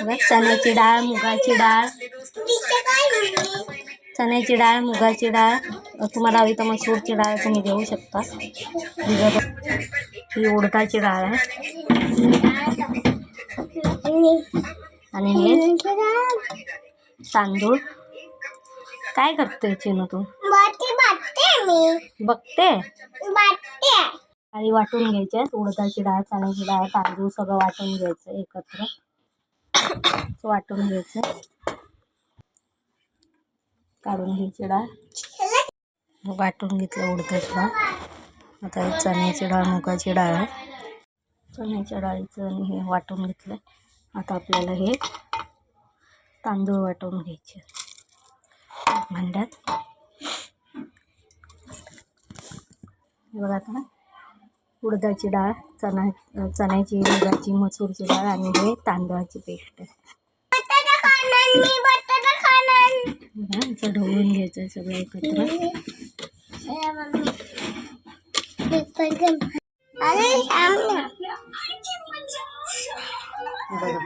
बघा चण्याची डाळ मुगाची डाळ. चण्याची डाळ मुगाची डाळ. तुम्हाला हवी तर मसूरची डाळ तुम्ही घेऊ शकता. ही उडदाची डाळ आहे. आणि हे तांदूळ. काय करतोय चिनू तू? बघते. डाळी वाटून घ्यायच्या उडदाची डाळ चण्याची डाळ तांदूळ सगळं वाटून घ्यायचं एकत्र. वाटून घ्यायचं. काढून घ्यायची डाळ. वाटून घेतलं उडदाची डाळ. आता चण्याची डाळ मुगाची डाळ आहे. चण्याच्या डाळीचं आणि हे वाटून घेतलं. आता आपल्याला हे तांदूळ वाटून घ्यायचे. भांड्यात. बघा आता उडदाची डाळ चणा चण्याची मुगाची मसूरची डाळ आणि हे तांदळाची पेस्ट. असं ढवळून घ्यायचं सगळं एकत्र. बघा.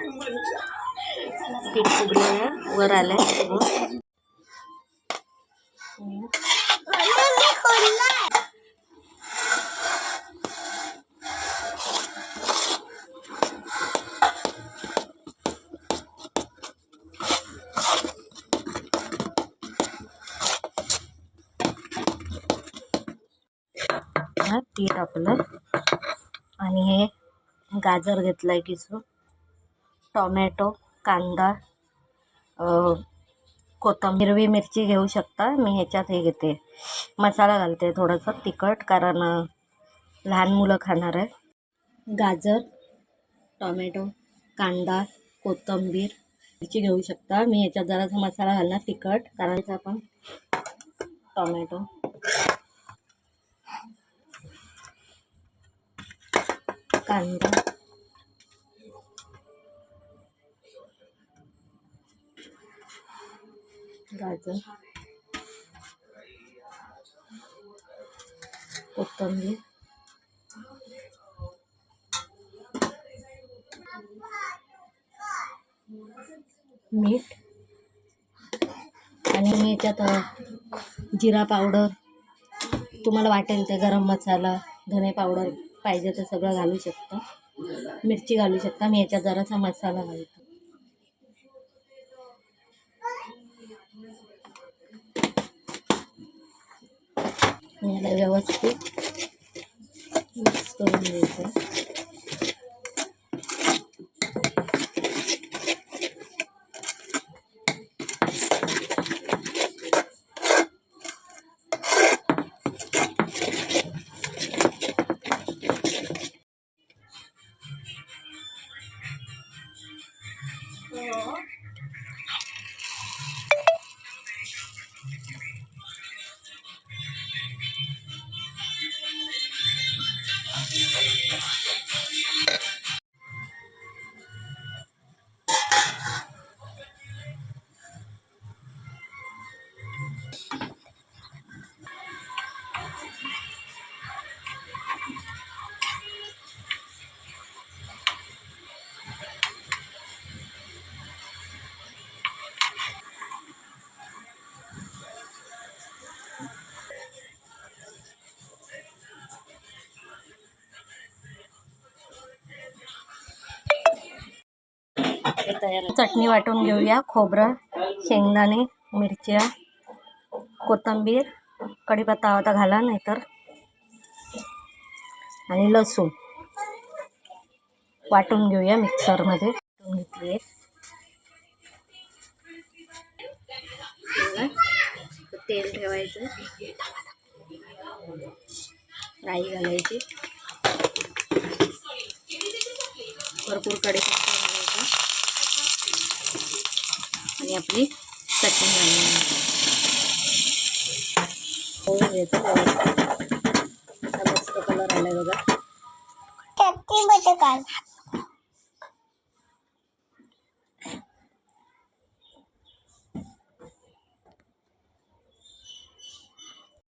पीठ फुगलं वर आलंय सगळं हा टाकलं आपलं. आणि हे गाजर घेतलं आहे किसून. टोमॅटो कांदा अ, हिरवी मिरची घेऊ शकता. मी ह्याच्यात हे घेते. मसाला घालते थोडंसं तिखट कारण लहान मुलं खाणार आहे गाजर टोमॅटो कांदा कोथिंबीर मिरची घेऊ शकता. मी ह्याच्यात जरासा मसाला घालणार तिखट कारण आपण टोमॅटो कांदा. गाजर. कोथंबीर. मीठ. आणि मी याच्यात जिरा पावडर. तुम्हाला वाटेल ते गरम मसाला धने पावडर. पाहिजे तर सगळं घालू शकता. मिरची घालू शकता. मी याच्यात जरासा मसाला घालतो. याला व्यवस्थित मिक्स करून घ्यायचं. हे तयार चटणी वाटून घेऊया खोबरं शेंगदाणे मिरच्या कोथिंबीर कढीपत्ता आता घाला नाहीतर. आणि लसूण. वाटून घेऊया मिक्सरमध्ये. वाटून घेतली. तेल ठेवायचं. राई घालायची. भरपूर कढीपत्ता घालायचा आणि आपली चटणी घालून होऊन घ्यायचं व्यवस्थित मस्त कलर आलाय बघा. चटणी बटाटा